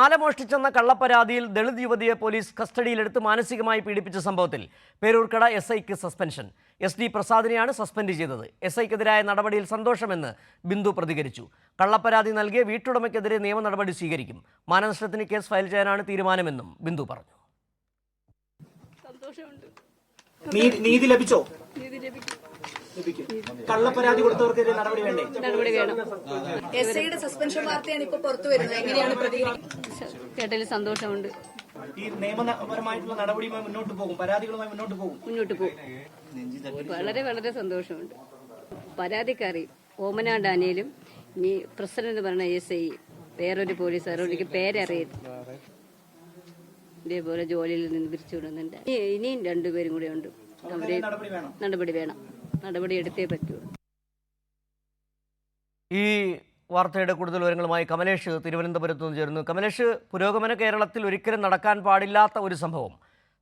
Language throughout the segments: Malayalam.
മാല മോഷ്ടിച്ചെന്ന കള്ളപ്പരാതിയിൽ ദളിത് യുവതിയെ പോലീസ് കസ്റ്റഡിയിലെടുത്ത് മാനസികമായി പീഡിപ്പിച്ച സംഭവത്തിൽ പേരൂർക്കട എസ് ഐക്ക് സസ്പെൻഷൻ. എസ് ഡി പ്രസാദിനെയാണ് സസ്പെൻഡ് ചെയ്തത്. എസ് ഐക്കെതിരായ നടപടിയിൽ സന്തോഷമെന്ന് ബിന്ദു പ്രതികരിച്ചു. കള്ളപ്പരാതി നൽകിയ വീട്ടുടമയ്ക്കെതിരെ നിയമ നടപടി സ്വീകരിക്കും. മാനനഷ്ടത്തിന് കേസ് ഫയൽ ചെയ്യാനാണ് തീരുമാനമെന്നും ബിന്ദു പറഞ്ഞു. സന്തോഷമുണ്ട്. നീ- നീതി ലഭിച്ചോ? നീതി ലഭിക്കും. ലഭിക്കും. കള്ളപ്പരാതി കൊടുത്തവർക്കെതിരെ നടപടി വേണ്ടേ? നടപടി വേണം. എസ് ഐയുടെ സസ്പെൻഷൻ വാർത്തയാണ് ഇപ്പൊ പുറത്തു വരുന്നത്. എങ്ങനെയാണ് പ്രതികരിക്കുന്നത്? കേട്ടതിൽ സന്തോഷമുണ്ട്. ഈ നിയമപരമായിട്ടുള്ള നടപടിയുമായി മുന്നോട്ട് പോകും പരാതികളുമായി മുന്നോട്ട് പോകും? മുന്നോട്ട് പോകും. വളരെ വളരെ സന്തോഷമുണ്ട്. പരാതിക്കാരി ഓമന ഡാനിയലും ഇനി പ്രസിഡന്റ് പറഞ്ഞ എസ് ഐ വേറൊരു പോലീസുകാരോ എനിക്ക് പേരറിയില്ല ഇതേപോലെ ജോലിയിൽ നിന്ന് പിരിച്ചുവിടുന്നുണ്ട് ഇനി- ഇനിയും രണ്ടുപേരും കൂടെ ഉണ്ട്. അവരെ നടപടി വേണം. നടപടി പറ്റൂ. ഈ വാർത്തയുടെ കൂടുതൽ വിവരങ്ങളുമായി കമലേഷ് തിരുവനന്തപുരത്ത് നിന്ന് ചേരുന്നു. കമലേഷ് പുരോഗമന കേരളത്തിൽ ഒരിക്കലും നടക്കാൻ പാടില്ലാത്ത ഒരു സംഭവം.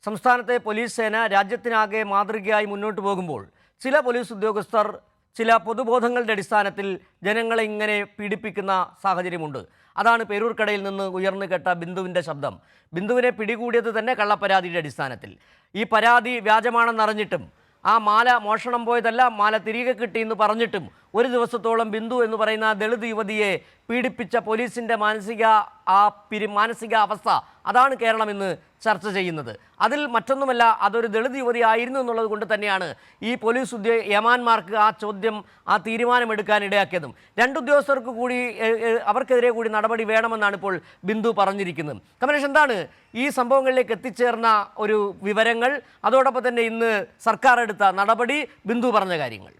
സംസ്ഥാനത്തെ പോലീസ് സേന രാജ്യത്തിനാകെ മാതൃകയായി മുന്നോട്ട് പോകുമ്പോൾ ചില പോലീസ് ഉദ്യോഗസ്ഥർ ചില പൊതുബോധങ്ങളുടെ അടിസ്ഥാനത്തിൽ ജനങ്ങളെ ഇങ്ങനെ പീഡിപ്പിക്കുന്ന സാഹചര്യമുണ്ട്. അതാണ് പേരൂർക്കടയിൽ നിന്ന് ഉയർന്നു കേട്ട ബിന്ദുവിന്റെ ശബ്ദം. ബിന്ദുവിനെ പിടികൂടിയത് തന്നെ കള്ളപ്പരാതിയുടെ അടിസ്ഥാനത്തിൽ. ഈ പരാതി വ്യാജമാണെന്നറിഞ്ഞിട്ടും ആ മാല മോഷണം പോയതല്ല മാല തിരികെ കിട്ടി എന്ന് പറഞ്ഞിട്ടും ഒരു ദിവസത്തോളം ബിന്ദു എന്ന് പറയുന്ന ദളിത് യുവതിയെ പീഡിപ്പിച്ച പോലീസിന്റെ മാനസിക ആ പിരി മാനസിക അവസ്ഥ അതാണ് കേരളം ഇന്ന് ചർച്ച ചെയ്യുന്നത്. അതിൽ മറ്റൊന്നുമല്ല അതൊരു ദളിത് യുവതി ആയിരുന്നു എന്നുള്ളത് കൊണ്ട് തന്നെയാണ് ഈ പോലീസ് ഉദ്യോ യമാന്മാർക്ക് ആ ചോദ്യം ആ തീരുമാനമെടുക്കാൻ ഇടയാക്കിയതും. രണ്ട് ഉദ്യോഗസ്ഥർക്ക് കൂടി അവർക്കെതിരെ കൂടി നടപടി വേണമെന്നാണ് ഇപ്പോൾ ബിന്ദു പറഞ്ഞിരിക്കുന്നത്. കമലേഷ് എന്താണ് ഈ സംഭവങ്ങളിലേക്ക് എത്തിച്ചേർന്ന ഒരു വിവരങ്ങൾ? അതോടൊപ്പം തന്നെ ഇന്ന് സർക്കാർ എടുത്ത നടപടി? ബിന്ദു പറഞ്ഞ കാര്യങ്ങൾ.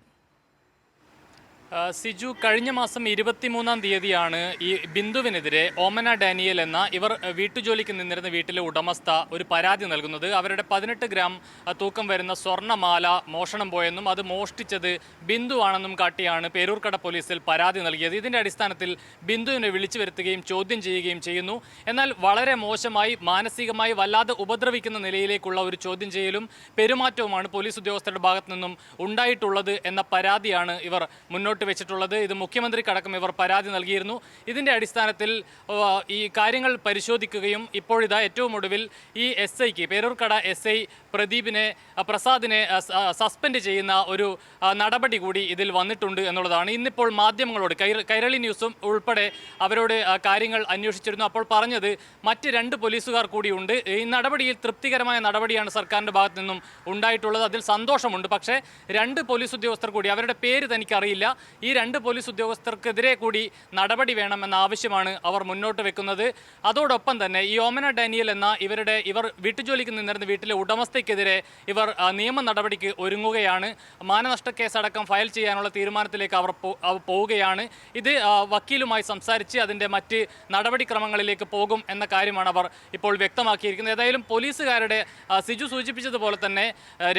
സിജു കഴിഞ്ഞ മാസം ഇരുപത്തിമൂന്നാം തീയതിയാണ് ഈ ബിന്ദുവിനെതിരെ ഓമന ഡാനിയൽ എന്ന ഇവർ വീട്ടുജോലിക്ക് നിന്നിരുന്ന വീട്ടിലെ ഉടമസ്ഥ ഒരു പരാതി നൽകുന്നത്. അവരുടെ പതിനെട്ട് ഗ്രാം തൂക്കം വരുന്ന സ്വർണമാല മോഷണം പോയെന്നും അത് മോഷ്ടിച്ചത് ബിന്ദു ആണെന്നും കാട്ടിയാണ് പേരൂർക്കട പോലീസിൽ പരാതി നൽകിയത്. ഇതിന്റെ അടിസ്ഥാനത്തിൽ ബിന്ദുവിനെ വിളിച്ചു വരുത്തുകയും ചോദ്യം ചെയ്യുകയും ചെയ്യുന്നു. എന്നാൽ വളരെ മോശമായി മാനസികമായി വല്ലാതെ ഉപദ്രവിക്കുന്ന നിലയിലേക്കുള്ള ഒരു ചോദ്യം ചെയ്യലും പെരുമാറ്റവുമാണ് പോലീസ് ഉദ്യോഗസ്ഥരുടെ ഭാഗത്തു നിന്നും ഉണ്ടായിട്ടുള്ളത് എന്ന പരാതിയാണ് ഇവർ മുന്നോട്ട് വെച്ചിട്ടുള്ളത്. ഇത് മുഖ്യമന്ത്രിക്കടക്കം ഇവർ പരാതി നൽകിയിരുന്നു. ഇതിന്റെ അടിസ്ഥാനത്തിൽ ഈ കാര്യങ്ങൾ പരിശോധിക്കുകയും ഇപ്പോഴിതാ ഏറ്റവും ഒടുവിൽ ഈ എസ് ഐക്ക് പേരൂർക്കട എസ് ഐ പ്രദീപിനെ പ്രസാദിനെ സസ്പെൻഡ് ചെയ്യുന്ന ഒരു നടപടി കൂടി ഇതിൽ വന്നിട്ടുണ്ട് എന്നുള്ളതാണ്. ഇന്നിപ്പോൾ മാധ്യമങ്ങളോട് കൈരളി ന്യൂസും ഉൾപ്പെടെ അവരോട് കാര്യങ്ങൾ അന്വേഷിച്ചിരുന്നു. അപ്പോൾ പറഞ്ഞത് മറ്റ് രണ്ട് പോലീസുകാർ കൂടിയുണ്ട് ഈ നടപടിയിൽ തൃപ്തികരമായ നടപടിയാണ് സർക്കാരിന്റെ ഭാഗത്തു നിന്നും ഉണ്ടായിട്ടുള്ളത്. അതിൽ സന്തോഷമുണ്ട്. പക്ഷേ രണ്ട് പോലീസ് ഉദ്യോഗസ്ഥർ കൂടി അവരുടെ പേര് തനിക്കറിയില്ല. ഈ രണ്ട് പോലീസ് ഉദ്യോഗസ്ഥർക്കെതിരെ കൂടി നടപടി വേണമെന്ന ആവശ്യമാണ് അവർ മുന്നോട്ട് വെക്കുന്നത്. അതോടൊപ്പം തന്നെ ഈ ഓമന ഡാനിയൽ എന്ന ഇവരുടെ ഇവർ വീട്ടുജോലിക്ക് നിന്നിരുന്ന വീട്ടിലെ ഉടമസ്ഥയ്ക്കെതിരെ ഇവർ നിയമ നടപടിക്ക് ഒരുങ്ങുകയാണ്. മാനനഷ്ട കേസടക്കം ഫയൽ ചെയ്യാനുള്ള തീരുമാനത്തിലേക്ക് അവർ പോവുകയാണ്. ഇത് വക്കീലുമായി സംസാരിച്ച് അതിന്റെ മറ്റ് നടപടിക്രമങ്ങളിലേക്ക് പോകും എന്ന കാര്യമാണ് അവർ ഇപ്പോൾ വ്യക്തമാക്കിയിരിക്കുന്നത്. ഏതായാലും പോലീസുകാരുടെ സിജു സൂചിപ്പിച്ചതുപോലെ തന്നെ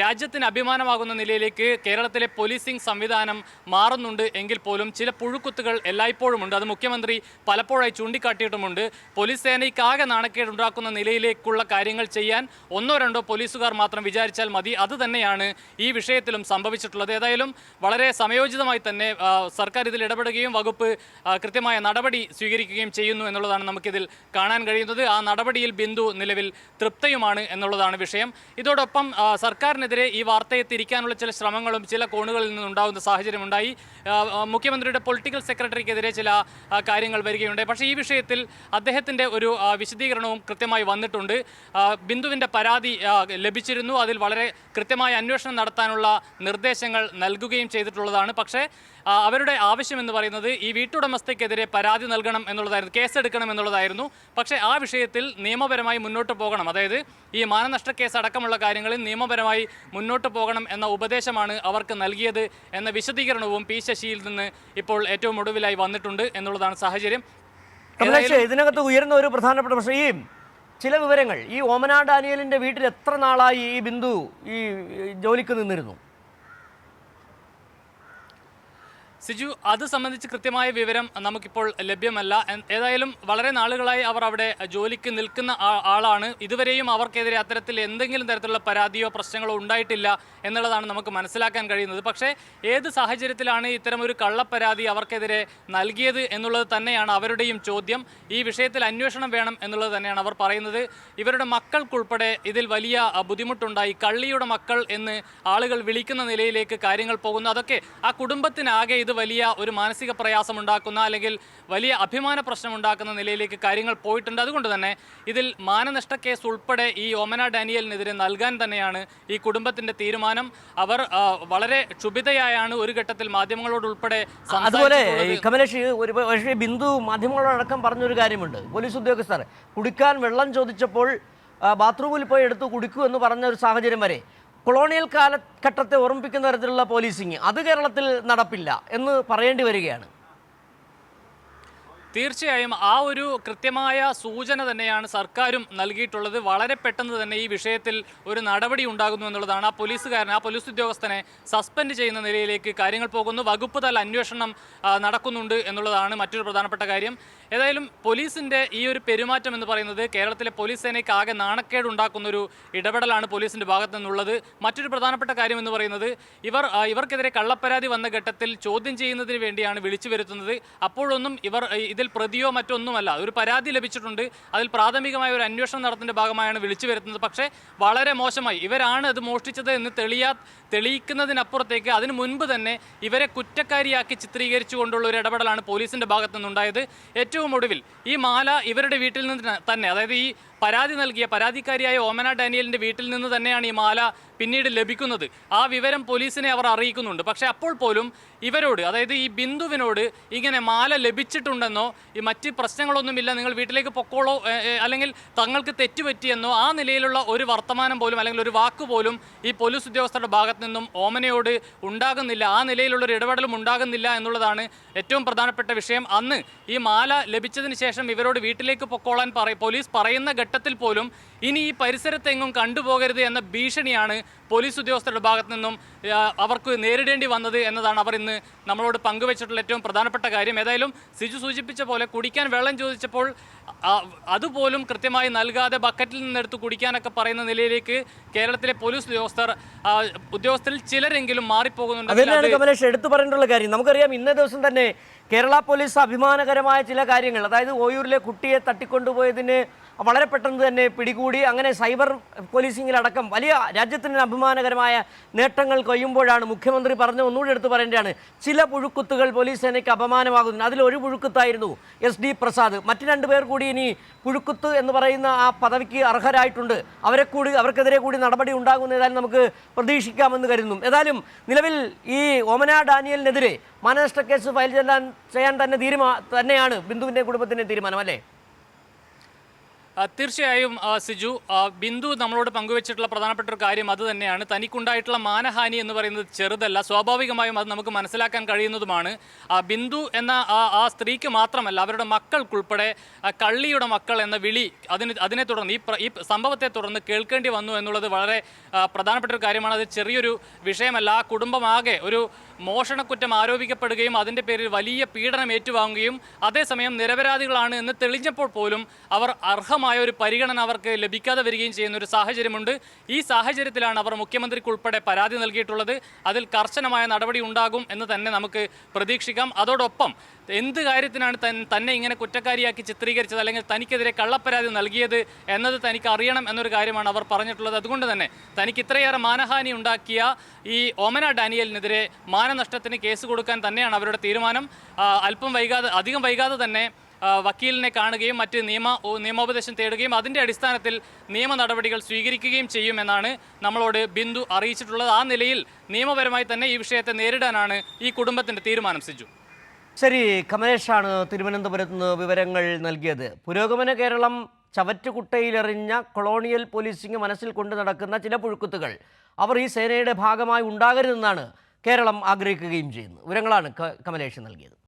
രാജ്യത്തിന് അഭിമാനമാകുന്ന നിലയിലേക്ക് കേരളത്തിലെ പോലീസിംഗ് സംവിധാനം മാറുന്നുണ്ട് എങ്കിൽ പോലും ചില പുഴുക്കുത്തുകൾ എല്ലായ്പ്പോഴും ഉണ്ട് അത് മുഖ്യമന്ത്രി പലപ്പോഴായി ചൂണ്ടിക്കാട്ടിയിട്ടുമുണ്ട്. പോലീസ് സേനയ്ക്കാകെ നാണക്കേടുണ്ടാക്കുന്ന നിലയിലേക്കുള്ള കാര്യങ്ങൾ ചെയ്യാൻ ഒന്നോ രണ്ടോ പോലീസുകാർ മാത്രം വിചാരിച്ചാൽ മതി. അത് തന്നെയാണ് ഈ വിഷയത്തിലും സംഭവിച്ചിട്ടുള്ളത്. ഏതായാലും വളരെ സമയോചിതമായി തന്നെ സർക്കാർ ഇതിൽ ഇടപെടുകയും വകുപ്പ് കൃത്യമായ നടപടി സ്വീകരിക്കുകയും ചെയ്യുന്നു എന്നുള്ളതാണ് നമുക്കിതിൽ കാണാൻ കഴിയുന്നത്. ആ നടപടിയിൽ ബിന്ദു നിലവിൽ തൃപ്തയുമാണ് എന്നുള്ളതാണ് വിഷയം. ഇതോടൊപ്പം സർക്കാരിനെതിരെ ഈ വാർത്തയെ തിരിക്കാനുള്ള ചില ശ്രമങ്ങളും ചില കോണുകളിൽ നിന്നുണ്ടാകുന്ന സാഹചര്യമുണ്ടായി. മുഖ്യമന്ത്രിയുടെ പൊളിറ്റിക്കൽ സെക്രട്ടറിക്കെതിരെ ചില കാര്യങ്ങൾ വരികയുണ്ടായി. പക്ഷേ ഈ വിഷയത്തിൽ അദ്ദേഹത്തിന്റെ ഒരു വിശദീകരണവും കൃത്യമായി വന്നിട്ടുണ്ട്. ബിന്ദുവിന്റെ പരാതി ആ, ലഭിച്ചിരുന്നു. അതിൽ വളരെ കൃത്യമായ അന്വേഷണം നടത്താനുള്ള നിർദ്ദേശങ്ങൾ നൽകുകയും ചെയ്തിട്ടുള്ളതാണ്. പക്ഷേ അവരുടെ ആവശ്യം എന്ന് പറയുന്നത് ഈ വീട്ടുടമസ്ഥയ്ക്കെതിരെ പരാതി നൽകണം എന്നുള്ളതായിരുന്നു കേസെടുക്കണം എന്നുള്ളതായിരുന്നു. പക്ഷേ ആ വിഷയത്തിൽ നിയമപരമായി മുന്നോട്ട് പോകണം. അതായത് ഈ മാനനഷ്ട കേസ് അടക്കമുള്ള കാര്യങ്ങളിൽ നിയമപരമായി മുന്നോട്ട് പോകണം എന്ന ഉപദേശമാണ് അവർക്ക് നൽകിയത് എന്ന വിശദീകരണവും പി ശശിയിൽ നിന്ന് ഇപ്പോൾ ഏറ്റവും ഒടുവിലായി വന്നിട്ടുണ്ട് എന്നുള്ളതാണ് സാഹചര്യം. ഇതിനകത്ത് ഉയർന്ന ഒരു പ്രധാനപ്പെട്ട പ്രശ്നം ഈ ചില വിവരങ്ങൾ. ഈ ഓമന ഡാനിയലിന്റെ വീട്ടിൽ എത്ര നാളായി ഈ ബിന്ദു ഈ ജോലിക്ക് നിന്നിരുന്നു? സിജു അത് സംബന്ധിച്ച് കൃത്യമായ വിവരം നമുക്കിപ്പോൾ ലഭ്യമല്ല. ഏതായാലും വളരെ നാളുകളായി അവർ അവിടെ ജോലിക്ക് നിൽക്കുന്ന ആളാണ്. ഇതുവരെയും അവർക്കെതിരെ അത്തരത്തിൽ എന്തെങ്കിലും തരത്തിലുള്ള പരാതിയോ പ്രശ്നങ്ങളോ ഉണ്ടായിട്ടില്ല എന്നുള്ളതാണ് നമുക്ക് മനസ്സിലാക്കാൻ കഴിയുന്നത്. പക്ഷേ ഏത് സാഹചര്യത്തിലാണ് ഇത്തരമൊരു കള്ളപ്പരാതി അവർക്കെതിരെ നൽകിയത് എന്നുള്ളത് തന്നെയാണ് അവരുടെയും ചോദ്യം. ഈ വിഷയത്തിൽ അന്വേഷണം വേണം എന്നുള്ളത് തന്നെയാണ് അവർ പറയുന്നത്. ഇവരുടെ മക്കൾക്കുൾപ്പെടെ ഇതിൽ വലിയ ബുദ്ധിമുട്ടുണ്ടായി. കള്ളിയുടെ മക്കൾ എന്ന് ആളുകൾ വിളിക്കുന്ന നിലയിലേക്ക് കാര്യങ്ങൾ പോകുന്നു. അതൊക്കെ ആ കുടുംബത്തിനാകെ ഇത് വലിയ ഒരു മാനസിക പ്രയാസം ഉണ്ടാക്കുന്ന അല്ലെങ്കിൽ വലിയ അഭിമാന പ്രശ്നം ഉണ്ടാക്കുന്ന നിലയിലേക്ക് കാര്യങ്ങൾ പോയിട്ടുണ്ട്. അതുകൊണ്ട് തന്നെ ഇതിൽ മാനനഷ്ട കേസ് ഉൾപ്പെടെ ഈ ഒമന ഡാനിയലിനെതിരെ നൽകാൻ തന്നെയാണ് ഈ കുടുംബത്തിന്റെ തീരുമാനം. അവർ വളരെ ക്ഷുഭിതയായാണ് ഒരു ഘട്ടത്തിൽ മാധ്യമങ്ങളോട് ഉൾപ്പെടെ അതുപോലെ കമലേഷ് ഒരു പക്ഷേ ബിന്ദു മാധ്യമങ്ങളോടക്കം പറഞ്ഞൊരു കാര്യമുണ്ട്. പോലീസ് ഉദ്യോഗസ്ഥർ കുടിക്കാൻ വെള്ളം ചോദിച്ചപ്പോൾ ബാത്റൂമിൽ പോയി എടുത്ത് കുടിക്കൂ എന്ന് പറഞ്ഞ ഒരു സാഹചര്യം വരെ. കൊളോണിയൽ കാലഘട്ടത്തെ ഓർമ്മിപ്പിക്കുന്ന തരത്തിലുള്ള പോലീസിങ് അത് കേരളത്തിൽ നടപ്പില്ല എന്ന് പറയേണ്ടി വരികയാണ്. തീർച്ചയായും ആ ഒരു കൃത്യമായ സൂചന തന്നെയാണ് സർക്കാരും നൽകിയിട്ടുള്ളത്. വളരെ പെട്ടെന്ന് തന്നെ ഈ വിഷയത്തിൽ ഒരു നടപടി ഉണ്ടാകുന്നു എന്നുള്ളതാണ് ആ പോലീസുകാരൻ ആ പോലീസ് ഉദ്യോഗസ്ഥനെ സസ്പെൻഡ് ചെയ്യുന്ന നിലയിലേക്ക് കാര്യങ്ങൾ പോകുന്നു. വകുപ്പ് തല അന്വേഷണം നടക്കുന്നുണ്ട് എന്നുള്ളതാണ് മറ്റൊരു പ്രധാനപ്പെട്ട കാര്യം. ഏതായാലും പോലീസിന്റെ ഈ ഒരു പെരുമാറ്റം എന്ന് പറയുന്നത് കേരളത്തിലെ പോലീസ് സേനയ്ക്ക് ആകെ നാണക്കേട് ഉണ്ടാക്കുന്ന ഒരു ഇടപെടലാണ് പോലീസിന്റെ ഭാഗത്തു നിന്നുള്ളത്. മറ്റൊരു പ്രധാനപ്പെട്ട കാര്യം എന്ന് പറയുന്നത് ഇവർ ഇവർക്കെതിരെ കള്ളപ്പരാതി വന്ന ഘട്ടത്തിൽ ചോദ്യം ചെയ്യുന്നതിന് വേണ്ടിയാണ് വിളിച്ചു വരുത്തുന്നത്. അപ്പോഴൊന്നും ഇവർ ഇതിൽ പ്രതിയോ മറ്റൊന്നുമല്ല. ഒരു പരാതി ലഭിച്ചിട്ടുണ്ട്. അതിൽ പ്രാഥമികമായ ഒരു അന്വേഷണം നടത്തിന്റെ ഭാഗമായാണ് വിളിച്ചു വരുത്തുന്നത്. പക്ഷേ വളരെ മോശമായി. ഇവരാണ് അത് മോഷ്ടിച്ചത് എന്ന് തെളിയാ തെളിയിക്കുന്നതിനപ്പുറത്തേക്ക് അതിനു മുൻപ് തന്നെ ഇവരെ കുറ്റക്കാരിയാക്കി ചിത്രീകരിച്ചുകൊണ്ടുള്ള ഒരു ഇടപെടലാണ് പോലീസിന്റെ ഭാഗത്തു നിന്നുണ്ടായത് ഏറ്റവും ഒടുവിൽ ഈ മാല ഇവരുടെ വീട്ടിൽ നിന്ന് തന്നെ അതായത് ഈ പരാതി നൽകിയ പരാതിക്കാരിയായ ഓമന ഡാനിയലിന്റെ വീട്ടിൽ നിന്ന് തന്നെയാണ് ഈ മാല പിന്നീട് ലഭിക്കുന്നത്. ആ വിവരം പോലീസിനെ അവർ അറിയിക്കുന്നുണ്ട്. പക്ഷേ അപ്പോൾ പോലും ഇവരോട് അതായത് ഈ ബിന്ദുവിനോട് ഇങ്ങനെ മാല ലഭിച്ചിട്ടുണ്ടെന്നോ ഈ മറ്റ് പ്രശ്നങ്ങളൊന്നുമില്ല നിങ്ങൾ വീട്ടിലേക്ക് പൊക്കോളോ അല്ലെങ്കിൽ തങ്ങൾക്ക് തെറ്റുപറ്റിയെന്നോ ആ നിലയിലുള്ള ഒരു വർത്തമാനം പോലും അല്ലെങ്കിൽ ഒരു വാക്ക് പോലും ഈ പോലീസ് ഉദ്യോഗസ്ഥരുടെ ഭാഗത്തു നിന്നും ഓമനയോട് ഉണ്ടാകുന്നില്ല. ആ നിലയിലുള്ളൊരു ഇടപെടലും ഉണ്ടാകുന്നില്ല എന്നുള്ളതാണ് ഏറ്റവും പ്രധാനപ്പെട്ട വിഷയം. അന്ന് ഈ മാല ലഭിച്ചതിന് ശേഷം ഇവരോട് വീട്ടിലേക്ക് പൊക്കോളാൻ പറ പോലീസ് പറയുന്ന ഘട്ടത്തിൽ പോലും ഇനി ഈ പരിസരത്തെങ്ങും കണ്ടുപോകരുത് എന്ന ഭീഷണിയാണ് പോലീസ് ഉദ്യോഗസ്ഥരുടെ ഭാഗത്തു നിന്നും അവർക്ക് നേരിടേണ്ടി വന്നത് എന്നതാണ് അവർ ഇന്ന് നമ്മളോട് പങ്കുവച്ചിട്ടുള്ള ഏറ്റവും പ്രധാനപ്പെട്ട കാര്യം. ഏതായാലും സിജു സൂചിപ്പിച്ച പോലെ കുടിക്കാൻ വെള്ളം ചോദിച്ചപ്പോൾ അതുപോലും കൃത്യമായി നൽകാതെ ബക്കറ്റിൽ നിന്നെടുത്ത് കുടിക്കാനൊക്കെ പറയുന്ന നിലയിലേക്ക് കേരളത്തിലെ പോലീസ് ഉദ്യോഗസ്ഥർ ഉദ്യോഗസ്ഥരിൽ ചിലരെങ്കിലും മാറിപ്പോകുന്നുണ്ട് അതിനാണ് കമലേഷ് എടുത്തു പറയേണ്ടുള്ള കാര്യം. നമുക്കറിയാം ഇന്നേ ദിവസം തന്നെ കേരള പോലീസ് അഭിമാനകരമായ ചില കാര്യങ്ങൾ അതായത് ഓയൂരിലെ കുട്ടിയെ തട്ടിക്കൊണ്ടുപോയതിന് വളരെ പെട്ടെന്ന് തന്നെ പിടികൂടി. അങ്ങനെ സൈബർ പോലീസിങ്ങിലടക്കം വലിയ രാജ്യത്തിന് അഭിമാനകരമായ നേട്ടങ്ങൾ കൊയ്യുമ്പോഴാണ് മുഖ്യമന്ത്രി പറഞ്ഞ ഒന്നുകൂടി എടുത്തു പറയേണ്ടതാണ്. ചില പുഴുക്കുത്തുകൾ പോലീസ് സേനയ്ക്ക് അപമാനമാകുന്നു. അതിലൊരു പുഴുക്കുത്തായിരുന്നു എസ് ഡി പ്രസാദ്. മറ്റു രണ്ട് പേർ കൂടി ഇനി പുഴുക്കുത്ത് എന്ന് പറയുന്ന ആ പദവിക്ക് അർഹരായിട്ടുണ്ട്. അവരെ കൂടി അവർക്കെതിരെ കൂടി നടപടി ഉണ്ടാകുന്ന ഏതായാലും നമുക്ക് പ്രതീക്ഷിക്കാമെന്ന് കരുതുന്നു. ഏതായാലും നിലവിൽ ഈ ഓമന ഡാനിയലിനെതിരെ മാനനഷ്ട കേസ് ഫയൽ ചെയ്യാൻ ചെയ്യാൻ തന്നെ തീരുമാ തന്നെയാണ് ബിന്ദുവിന്റെ കുടുംബത്തിന്റെ തീരുമാനം അല്ലേ? തീർച്ചയായും സിജു ബിന്ദു നമ്മളോട് പങ്കുവച്ചിട്ടുള്ള പ്രധാനപ്പെട്ട ഒരു കാര്യം അത് തന്നെയാണ്. തനിക്കുണ്ടായിട്ടുള്ള മാനഹാനി എന്ന് പറയുന്നത് ചെറുതല്ല സ്വാഭാവികമായും അത് നമുക്ക് മനസ്സിലാക്കാൻ കഴിയുന്നതുമാണ്. ബിന്ദു എന്ന ആ സ്ത്രീക്ക് മാത്രമല്ല അവരുടെ മക്കൾക്കുൾപ്പെടെ കള്ളിയുടെ മക്കൾ എന്ന വിളി അതിന് അതിനെ തുടർന്ന് ഈ ഈ സംഭവത്തെ തുടർന്ന് കേൾക്കേണ്ടി വന്നു എന്നുള്ളത് വളരെ പ്രധാനപ്പെട്ട ഒരു കാര്യമാണ്. അത് ചെറിയൊരു വിഷയമല്ല ആ കുടുംബമാകെ ഒരു മോഷണക്കുറ്റം ആരോപിക്കപ്പെടുകയും അതിന്റെ പേരിൽ വലിയ പീഡനം ഏറ്റുവാങ്ങുകയും അതേസമയം നിരപരാധികളാണ് എന്ന് തെളിഞ്ഞപ്പോൾ പോലും അവർ അർഹമായ ഒരു പരിഗണന അവർക്ക് ലഭിക്കാതെ വരികയും ചെയ്യുന്ന ഒരു സാഹചര്യമുണ്ട്. ഈ സാഹചര്യത്തിലാണ് അവർ മുഖ്യമന്ത്രിക്ക് ഉൾപ്പെടെ പരാതി നൽകിയിട്ടുള്ളത്. അതിൽ കർശനമായ നടപടി ഉണ്ടാകും എന്ന് തന്നെ നമുക്ക് പ്രതീക്ഷിക്കാം. അതോടൊപ്പം എന്ത് കാര്യത്തിനാണ് തന്നെ ഇങ്ങനെ കുറ്റക്കാരിയാക്കി ചിത്രീകരിച്ചത് അല്ലെങ്കിൽ തനിക്കെതിരെ കള്ളപ്പരാതി നൽകിയത് എന്നത് തനിക്ക് അറിയണം എന്നൊരു കാര്യമാണ് അവർ പറഞ്ഞിട്ടുള്ളത്. അതുകൊണ്ട് തന്നെ തനിക്ക് ഇത്രയേറെ മാനഹാനി ഉണ്ടാക്കിയ ഈ ഓമന ഡാനിയലിനെതിരെ മാനനഷ്ടത്തിന് കേസ് കൊടുക്കാൻ തന്നെയാണ് അവരുടെ തീരുമാനം. അല്പം വൈകാതെ അധികം വൈകാതെ തന്നെ വക്കീലിനെ കാണുകയും മറ്റ് നിയമ നിയമോപദേശം തേടുകയും അതിന്റെ അടിസ്ഥാനത്തിൽ നിയമ നടപടികൾ സ്വീകരിക്കുകയും ചെയ്യുമെന്നാണ് നമ്മളോട് ബിന്ദു അറിയിച്ചിട്ടുള്ളത്. ആ നിലയിൽ നിയമപരമായി തന്നെ ഈ വിഷയത്തെ നേരിടാനാണ് ഈ കുടുംബത്തിന്റെ തീരുമാനം സിജു. ശരി കമലേഷാണ് തിരുവനന്തപുരത്ത് നിന്ന് വിവരങ്ങൾ നൽകിയത്. പുരോഗമന കേരളം ചവറ്റുകുട്ടയിലെറിഞ്ഞ കൊളോണിയൽ പോലീസിംഗ് മനസ്സിൽ കൊണ്ടു നടക്കുന്ന ചില പുഴുക്കുത്തുകൾ. അവർ ഈ സേനയുടെ ഭാഗമായി ഉണ്ടാകരുതെന്നാണ് കേരളം ആഗ്രഹിക്കുകയും ചെയ്യുന്നത്. വിവരങ്ങളാണ് കമലേഷ് നൽകിയത്.